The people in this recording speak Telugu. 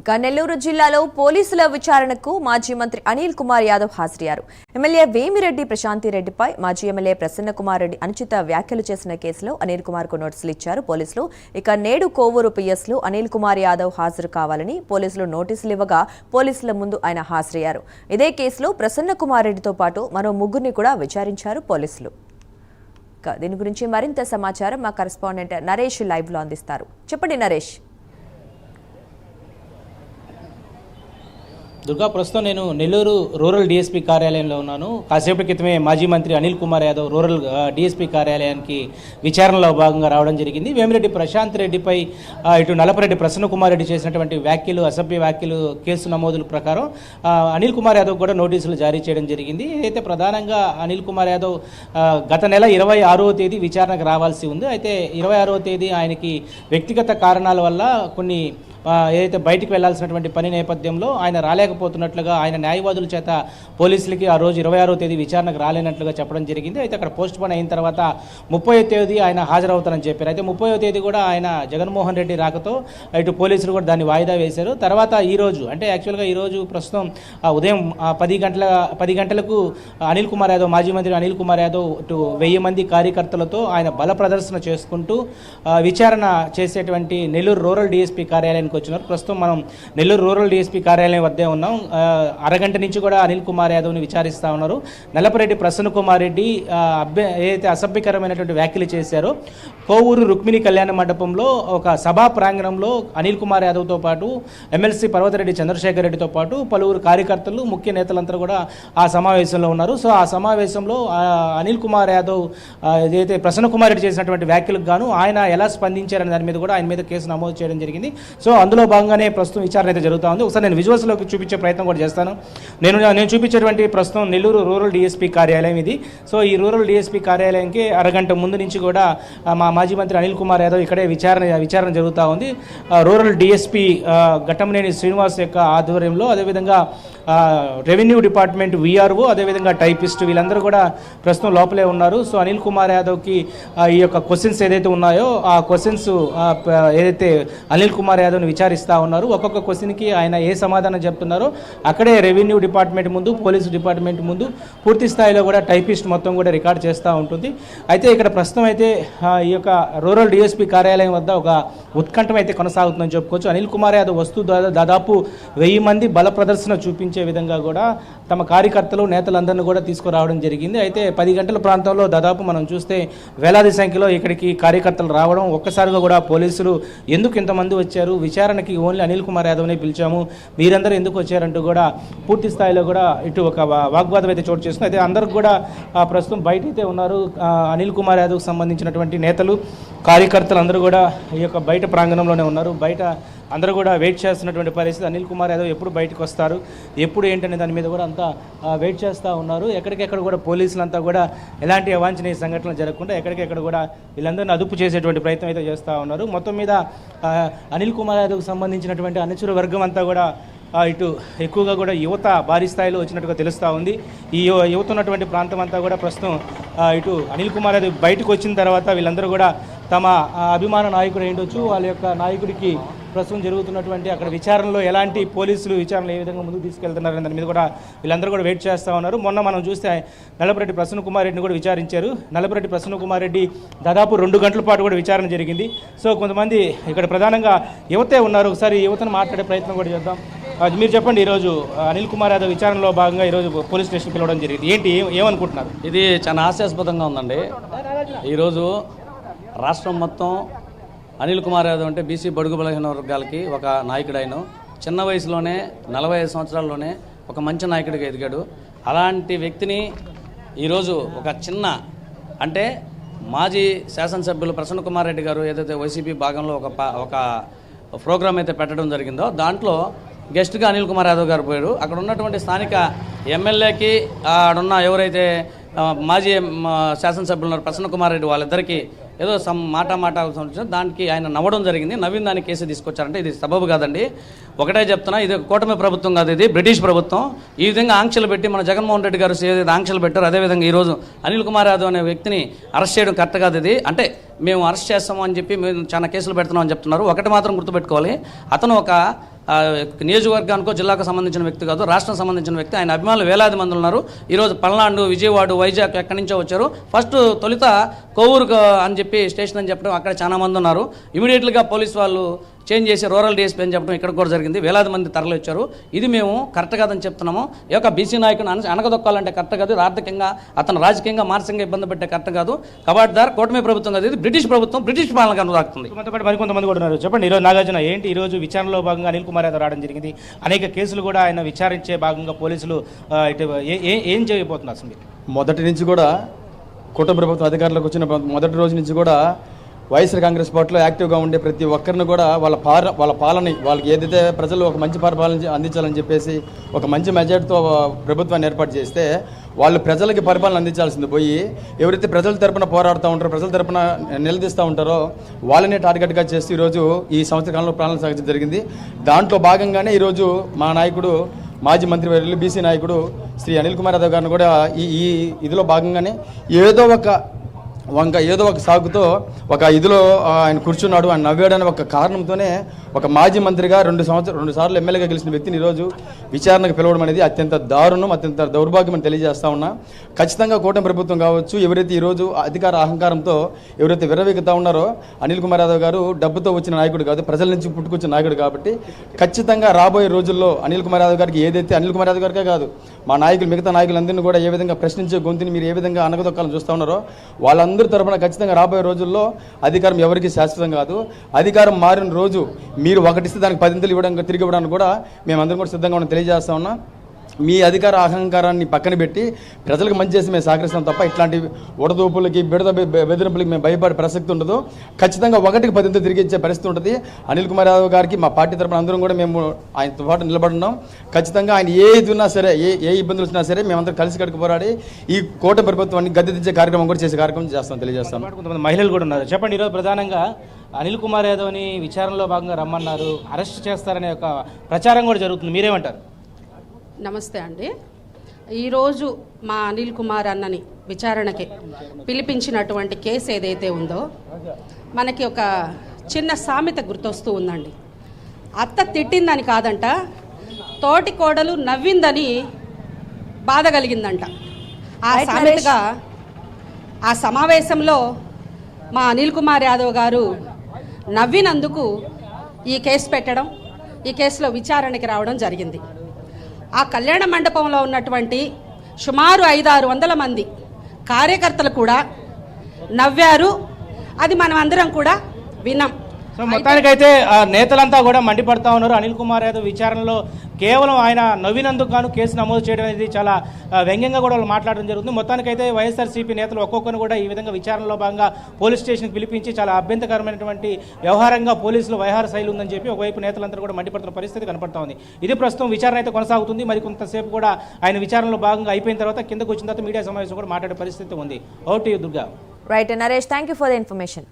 ఇక నెల్లూరు జిల్లాలో పోలీసుల విచారణకు మాజీ మంత్రి అనిల్ కుమార్ యాదవ్ హాజరయ్యారు. ఎమ్మెల్యే వేమిరెడ్డి ప్రశాంతిరెడ్డిపై మాజీ ఎమ్మెల్యే ప్రసన్న కుమార్ రెడ్డి అనుచిత వ్యాఖ్యలు చేసిన కేసులో అనిల్ కుమార్కు నోటీసులు ఇచ్చారు. పోలీసులు ఇక నేడు కోవూరు పిఎస్లో అనిల్ కుమార్ యాదవ్ హాజరు కావాలని పోలీసులు నోటీసులు ఇవ్వగా పోలీసుల ముందు ఆయన హాజరయ్యారు. ఇదే కేసులో ప్రసన్న కుమార్ రెడ్డితో పాటు మరో ముగ్గురిని కూడా విచారించారు పోలీసులు. ఇక దీని గురించి మరింత సమాచారం మా కరెస్పాండెంట్ నరేష్ లైవ్లో అందిస్తారు. చెప్పండి నరేష్. దుర్గా ప్రస్తుతం నేను నెల్లూరు రూరల్ డీఎస్పీ కార్యాలయంలో ఉన్నాను. కాసేపటి క్రితమే మాజీ మంత్రి అనిల్ కుమార్ యాదవ్ రూరల్ డీఎస్పీ కార్యాలయానికి విచారణలో భాగంగా రావడం జరిగింది. వేమిరెడ్డి ప్రశాంత్ రెడ్డిపై ఇటు నలపరెడ్డి ప్రసన్న కుమార్ రెడ్డి చేసినటువంటి వ్యాఖ్యలు అసభ్య వ్యాఖ్యలు కేసు నమోదుల ప్రకారం అనిల్ కుమార్ యాదవ్ కూడా నోటీసులు జారీ చేయడం జరిగింది. అయితే ప్రధానంగా అనిల్ కుమార్ యాదవ్ గత నెల ఇరవై ఆరవ తేదీ విచారణకు రావాల్సి ఉంది. అయితే ఇరవై ఆరవ తేదీ ఆయనకి వ్యక్తిగత కారణాల వల్ల కొన్ని ఏదైతే బయటికి వెళ్ళాల్సినటువంటి పని నేపథ్యంలో ఆయన రాలేకపోతున్నట్లుగా ఆయన న్యాయవాదుల చేత పోలీసులకి ఆ రోజు ఇరవై ఆరో తేదీ విచారణకు రాలేనట్లుగా చెప్పడం జరిగింది. అయితే అక్కడ పోస్ట్ పోన్ అయిన తర్వాత ముప్పై తేదీ ఆయన హాజరవుతారని చెప్పారు. అయితే ముప్పై తేదీ కూడా ఆయన జగన్మోహన్ రెడ్డి రాకతో ఇటు పోలీసులు కూడా దాన్ని వాయిదా వేశారు. తర్వాత ఈ రోజు అంటే యాక్చువల్గా ఈ రోజు ప్రస్తుతం ఆ, ఉదయం పది గంటల పది గంటలకు అనిల్ కుమార్ యాదవ్ మాజీ మంత్రి అనిల్ కుమార్ యాదవ్ ఇటు వెయ్యి మంది కార్యకర్తలతో ఆయన బల ప్రదర్శన చేసుకుంటూ విచారణ చేసేటువంటి నెల్లూరు రూరల్ డిఎస్పీ కార్యాలయానికి వచ్చినారు. ప్రస్తుతం మనం నెల్లూరు రూరల్ డీఎస్పీ కార్యాలయం వద్దే ఉన్నాం. అరగంట నుంచి కూడా అనిల్ కుమార్ యాదవ్ని విచారిస్తూ ఉన్నారు. నల్లపరెడ్డి ప్రసన్న కుమార్ రెడ్డి అభ్య ఏదైతే అసభ్యకరమైనటువంటి వ్యాఖ్యలు చేశారో కోవూరు రుక్మిణి కళ్యాణ మండపంలో ఒక సభా ప్రాంగణంలో అనిల్ కుమార్ యాదవ్తో పాటు ఎమ్మెల్సీ పర్వతరెడ్డి చంద్రశేఖర్ రెడ్డితో పాటు పలువురు కార్యకర్తలు ముఖ్య నేతలంతా కూడా ఆ సమావేశంలో ఉన్నారు. సో ఆ సమావేశంలో అనిల్ కుమార్ యాదవ్ ఏదైతే ప్రసన్న కుమార్ రెడ్డి చేసినటువంటి వ్యాఖ్యలకు గాను ఆయన ఎలా స్పందించారనే దాని మీద కూడా ఆయన మీద కేసు నమోదు చేయడం జరిగింది. సో అందులో భాగంగానే ప్రస్తుతం విచారణ అయితే జరుగుతూ ఉంది. ఒకసారి నేను విజువల్స్లోకి చూపించే ప్రయత్నం కూడా చేస్తాను. నేను నేను చూపించేటువంటి ప్రస్తుతం నెల్లూరు రూరల్ డిఎస్పీ కార్యాలయం ఇది. సో ఈ రూరల్ డిఎస్పీ కార్యాలయంకి అరగంట ముందు నుంచి కూడా మా మాజీ మంత్రి అనిల్ కుమార్ యాదవ్ ఇక్కడే విచారణ విచారణ జరుగుతూ ఉంది. రూరల్ డిఎస్పీ ఘట్టంనేని శ్రీనివాస్ యొక్క ఆధ్వర్యంలో అదేవిధంగా రెవెన్యూ డిపార్ట్మెంట్ విఆర్ఓ అదేవిధంగా టైపిస్ట్ వీళ్ళందరూ కూడా ప్రస్తుతం లోపలే ఉన్నారు. సో అనిల్ కుమార్ యాదవ్కి ఈ యొక్క క్వశ్చన్స్ ఏదైతే ఉన్నాయో ఆ క్వశ్చన్స్ ఏదైతే అనిల్ కుమార్ యాదవ్ని విచారిస్తూ ఉన్నారు ఒక్కొక్క క్వశ్చన్కి ఆయన ఏ సమాధానం చెప్తున్నారో అక్కడే రెవెన్యూ డిపార్ట్మెంట్ ముందు పోలీసు డిపార్ట్మెంట్ ముందు పూర్తి స్థాయిలో కూడా టైపిస్ట్ మొత్తం కూడా రికార్డ్ చేస్తూ ఉంటుంది. అయితే ఇక్కడ ప్రస్తుతం అయితే ఈ యొక్క రూరల్ డిఎస్పీ కార్యాలయం వద్ద ఒక ఉత్కంఠం అయితే కొనసాగుతుందని చెప్పుకోవచ్చు. అనిల్ కుమార్ యాదవ్ వస్తూ దాదాపు వెయ్యి మంది బల ప్రదర్శన చూపించారు. విధంగా కూడా తమ కార్యకర్తలు నేతలందరినీ కూడా తీసుకురావడం జరిగింది. అయితే పది గంటల ప్రాంతంలో దాదాపు మనం చూస్తే వేలాది సంఖ్యలో ఇక్కడికి కార్యకర్తలు రావడం ఒక్కసారిగా కూడా పోలీసులు ఎందుకు ఇంతమంది వచ్చారు? విచారణకి ఓన్లీ అనిల్ కుమార్ యాదవ్ని పిలిచాము. మీరందరూ ఎందుకు వచ్చారంటూ కూడా పూర్తి స్థాయిలో కూడా ఇటు ఒక వాగ్వాదం అయితే చోటు చేస్తుంది అయితే అందరికి కూడా ప్రస్తుతం బయట అయితే ఉన్నారు అనిల్ కుమార్ యాదవ్కి సంబంధించినటువంటి నేతలు కార్యకర్తలు అందరూ కూడా ఈ యొక్క బయట ప్రాంగణంలోనే ఉన్నారు. బయట అందరూ కూడా వెయిట్ చేస్తున్నటువంటి పరిస్థితి. అనిల్ కుమార్ యాదవ్ ఎప్పుడు బయటకు వస్తారు? ఎప్పుడు ఏంటనే దాని మీద కూడా అంతా వెయిట్ చేస్తూ ఉన్నారు. ఎక్కడికెక్కడ కూడా పోలీసులంతా కూడా ఎలాంటి అవాంఛనీయ సంఘటనలు జరగకుండా ఎక్కడికెక్కడ కూడా వీళ్ళందరినీ అదుపు చేసేటువంటి ప్రయత్నం అయితే చేస్తూ ఉన్నారు. మొత్తం మీద అనిల్ కుమార్ యాదవ్కి సంబంధించినటువంటి అనుచుర వర్గం అంతా కూడా ఇటు ఎక్కువగా కూడా యువత భారీ స్థాయిలో వచ్చినట్టుగా తెలుస్తూ ఉంది. ఈ యువత ఉన్నటువంటి ప్రాంతం అంతా కూడా ప్రస్తుతం ఇటు అనిల్ కుమార్ యాదవ్ బయటకు వచ్చిన తర్వాత వీళ్ళందరూ కూడా తమ అభిమాన నాయకుడు ఏంటొచ్చు వాళ్ళ యొక్క నాయకుడికి ప్రస్తుతం జరుగుతున్నటువంటి అక్కడ విచారణలో ఎలాంటి పోలీసులు విచారణలు ఏ విధంగా ముందుకు తీసుకెళ్తున్నారు దాని మీద కూడా వీళ్ళందరూ కూడా వెయిట్ చేస్తూ ఉన్నారు. మొన్న మనం చూస్తే నలపరెడ్డి ప్రసన్న కుమార్ రెడ్డిని కూడా విచారించారు. నలపరెడ్డి ప్రసన్న కుమార్ రెడ్డి దాదాపు రెండు గంటల పాటు కూడా విచారణ జరిగింది. సో కొంతమంది ఇక్కడ ప్రధానంగా యువతే ఉన్నారు. ఒకసారి యువతను మాట్లాడే ప్రయత్నం కూడా చేద్దాం. అది మీరు చెప్పండి ఈరోజు ఆ, అనిల్ కుమార్ యాదవ్ విచారణలో భాగంగా ఈరోజు పోలీస్ స్టేషన్ పిలవడం జరిగింది. ఏంటి ఏమనుకుంటున్నారు? ఇది చాలా హాస్యాస్పదంగా ఉందండి. ఈరోజు రాష్ట్రం మొత్తం అనిల్ కుమార్ యాదవ్ అంటే బీసీ బడుగు బలహీన వర్గాలకి ఒక నాయకుడు ఆయన చిన్న వయసులోనే నలభై ఐదు సంవత్సరాల్లోనే ఒక మంచి నాయకుడిగా ఎదిగాడు. అలాంటి వ్యక్తిని ఈరోజు ఒక చిన్న అంటే మాజీ శాసనసభ్యులు ప్రసన్న కుమార్ రెడ్డి గారు ఏదైతే వైసీపీ భాగంలో ఒక ఒక ప్రోగ్రామ్ అయితే పెట్టడం జరిగిందో దాంట్లో గెస్ట్గా అనిల్ కుమార్ యాదవ్ గారు పోయారు అక్కడ ఉన్నటువంటి స్థానిక ఎమ్మెల్యేకి ఆడున్న ఎవరైతే మాజీ మ, శాసనసభ్యులు ఉన్నారు ప్రసన్న కుమార్ రెడ్డి వాళ్ళిద్దరికీ ఏదో సమ్ మాట మాట సంబంధించిన దానికి ఆయన నవ్వడం జరిగింది. నవ్విన దానికి కేసు తీసుకొచ్చారంటే ఇది సబబు కాదండి. ఒకటే చెప్తున్నా ఇది కూటమి ప్రభుత్వం కాదు ఇది బ్రిటిష్ ప్రభుత్వం. ఈ విధంగా ఆంక్షలు పెట్టి మన జగన్మోహన్ రెడ్డి గారు ఏదైతే ఆంక్షలు పెట్టారో అదేవిధంగా ఈరోజు అనిల్ కుమార్ యాదవ్ అనే వ్యక్తిని అరెస్ట్ చేయడం కరెక్ట్ కాదు ఇది. అంటే మేము అరెస్ట్ చేస్తాము అని చెప్పి మేము చాలా కేసులు పెడుతున్నాం అని చెప్తున్నారు. ఒకటి మాత్రం గుర్తుపెట్టుకోవాలి. అతను ఒక నియోజకవర్గానికో జిల్లాకు సంబంధించిన వ్యక్తి కాదు రాష్ట్రం సంబంధించిన వ్యక్తి. ఆయన అభిమానులు వేలాది మంది ఉన్నారు. ఈరోజు పల్నాడు విజయవాడ వైజాగ్ ఎక్కడి నుంచో వచ్చారు. ఫస్ట్ తొలుత కోవూరుకు అని చెప్పి స్టేషన్ అని చెప్పడం అక్కడ చాలా మంది ఉన్నారు. ఇమీడియట్గా పోలీస్ వాళ్ళు చేంజ్ చేసి రూరల్ డిఎస్పీ అని చెప్పడం ఇక్కడ కూడా జరిగింది. వేలాది మంది తరలి వచ్చారు ఇది మేము కరెక్ట్ కాదని చెప్తున్నాము. ఈ యొక్క బీసీ నాయకుని అన అనగదొక్కాలంటే కరెక్ట్ కాదు. ఆర్థికంగా అతను రాజకీయంగా మానసికంగా ఇబ్బంది పెట్టే కరెక్ట్ కాదు. కబాడ్దార్ కూటమి ప్రభుత్వం కాదు. ఇది బ్రిటిష్ ప్రభుత్వం బ్రిటిష్ పాలన అనురాకుతుంది మనతో పాటు మరికొంతమంది కూడా ఉన్నారు. చెప్పండి ఈరోజు నాగార్జున ఏంటి ఈరోజు విచారణలో భాగంగా అనిల్ కుమార్ యాదవ్ రావడం జరిగింది. అనేక కేసులు కూడా ఆయన విచారించే భాగంగా పోలీసులు ఇటు ఏ- ఏ- ఏం చేయబోతున్నారు అసలు? మొదటి నుంచి కూడా కుటుంబ ప్రభుత్వం అధికారంలోకి వచ్చిన మొదటి రోజు నుంచి కూడా వైఎస్ఆర్ కాంగ్రెస్ పార్టీలో యాక్టివ్గా ఉండే ప్రతి ఒక్కరిని కూడా వాళ్ళ పార వాళ్ళ పాలన వాళ్ళకి ఏదైతే ప్రజలు ఒక మంచి పరిపాలన అందించాలని చెప్పేసి ఒక మంచి మెజార్టీతో ప్రభుత్వాన్ని ఏర్పాటు చేస్తే వాళ్ళు ప్రజలకి పరిపాలన అందించాల్సింది పోయి ఎవరైతే ప్రజల తరపున పోరాడుతూ ఉంటారో ప్రజల తరపున నిలదీస్తూ ఉంటారో వాళ్ళనే టార్గెట్గా చేస్తూ ఈరోజు ఈ సంవత్సర కాలంలో ప్రాణాలు సాగించడం జరిగింది. దాంట్లో భాగంగానే ఈరోజు మా నాయకుడు మాజీ మంత్రి వర్యులు బీసీ నాయకుడు శ్రీ అనిల్ కుమార్ యాదవ్ గారిని కూడా ఈ ఈ ఇదిలో భాగంగానే ఏదో ఒక వంక ఏదో ఒక సాగుతో ఒక ఇదిలో ఆయన కూర్చున్నాడు. ఆయన నవ్వాడని ఒక కారణంతోనే ఒక మాజీ మంత్రిగా రెండు సంవత్సరం రెండు సార్లు ఎమ్మెల్యేగా గెలిచిన వ్యక్తిని ఈరోజు విచారణకు పిలవడం అనేది అత్యంత దారుణం అత్యంత దౌర్భాగ్యం అని తెలియజేస్తా ఉన్నా. ఖచ్చితంగా కూటమి ప్రభుత్వం కావచ్చు ఎవరైతే ఈరోజు అధికార అహంకారంతో ఎవరైతే విరవీగుతా ఉన్నారో అనిల్ కుమార్ యాదవ్ గారు డబ్బుతో వచ్చిన నాయకుడు కాదు ప్రజల నుంచి పుట్టుకొచ్చిన నాయకుడు కాబట్టి ఖచ్చితంగా రాబోయే రోజుల్లో అనిల్ కుమార్ యాదవ్ గారికి ఏదైతే అనిల్ కుమార్ యాదవ్ గారికే కాదు మా నాయకులు మిగతా నాయకులందరినీ కూడా ఏ విధంగా ప్రశ్నించే గొంతుని మీరు ఏ విధంగా అనగదొక్కాలని చూస్తూ ఉన్నారో వాళ్ళందరి అందరి తరపున ఖచ్చితంగా రాబోయే రోజుల్లో అధికారం ఎవరికి శాశ్వతం కాదు. అధికారం మారిన రోజు మీరు ఒకటిస్తే దానికి పదింతలు ఇవ్వడానికి తిరిగి ఇవ్వడానికి కూడా మేమందరం కూడా సిద్ధంగా ఉన్నాం. తెలియజేస్తా ఉన్నాం. మీ అధికార అహంకారాన్ని పక్కన పెట్టి ప్రజలకు మంచి చేసి మేము సహకరిస్తాం తప్ప ఇట్లాంటి ఉడదూపులకి బిడద బెదిరింపులకి మేము భయపడే ప్రసక్తి ఉండదు. ఖచ్చితంగా ఒకటికి పదింత తిరిగి ఇచ్చే పరిస్థితి ఉంటుంది. అనిల్ కుమార్ యాదవ్ గారికి మా పార్టీ తరపున అందరం కూడా మేము ఆయనతో పాటు నిలబడున్నాం. ఖచ్చితంగా ఆయన ఏ ఇది ఉన్నా సరే ఏ ఏ ఇబ్బందులు వచ్చినా సరే మేమందరం కలిసి కడుకు పోరాడి ఈ కోట ప్రభుత్వాన్ని గద్దె దించే కార్యక్రమం కూడా చేసే కార్యక్రమం చేస్తాం తెలియజేస్తాం. కొంతమంది మహిళలు కూడా ఉన్నారు. చెప్పండి ఈరోజు ప్రధానంగా అనిల్ కుమార్ యాదవ్ని విచారణలో భాగంగా రమ్మన్నారు. అరెస్ట్ చేస్తారనే ఒక ప్రచారం కూడా జరుగుతుంది. మీరేమంటారు? నమస్తే అండి. ఈరోజు మా అనిల్ కుమార్ అన్నని విచారణకి పిలిపించినటువంటి కేసు ఏదైతే ఉందో మనకి ఒక చిన్న సామెత గుర్తొస్తూ ఉందండి. అత్త తిట్టిందని కాదంట తోటి కోడలు నవ్విందని బాధ కలిగిందంట. ఆ సామెతగా ఆ సమావేశంలో మా అనిల్ కుమార్ యాదవ్ గారు నవ్వినందుకు ఈ కేసు పెట్టడం ఈ కేసులో విచారణకి రావడం జరిగింది. ఆ కళ్యాణ మండపంలో ఉన్నటువంటి సుమారు ఐదారు వందల మంది కార్యకర్తలు కూడా నవ్వారు. అది మనం అందరం కూడా విన్నాం. సో మొత్తానికైతే నేతలంతా కూడా మండిపడతా ఉన్నారు. అనిల్ కుమార్ యాదవ్ విచారణలో కేవలం ఆయన నవ్వినందుకు గాను కేసు నమోదు చేయడం అనేది చాలా వ్యంగ్యంగా కూడా వాళ్ళు మాట్లాడడం జరుగుతుంది. మొత్తానికైతే వైఎస్ఆర్సీపీ నేతలు ఒక్కొక్కరు కూడా ఈ విధంగా విచారణలో భాగంగా పోలీస్ స్టేషన్కి పిలిపించి చాలా అభ్యంతరకరమైనటువంటి వ్యవహారంగా పోలీసులు వ్యవహార శైలి ఉందని చెప్పి ఒకవైపు నేతలందరూ కూడా మండిపడుతున్న పరిస్థితి కనపడతా ఉంది. ఇది ప్రస్తుతం విచారణ అయితే కొనసాగుతుంది. మరి కొంతసేపు కూడా ఆయన విచారణలో భాగంగా అయిపోయిన తర్వాత కిందకు వచ్చిన తర్వాత మీడియా సమావేశం కూడా మాట్లాడే పరిస్థితి ఉంది. OT Durga right Naresh thank you for the information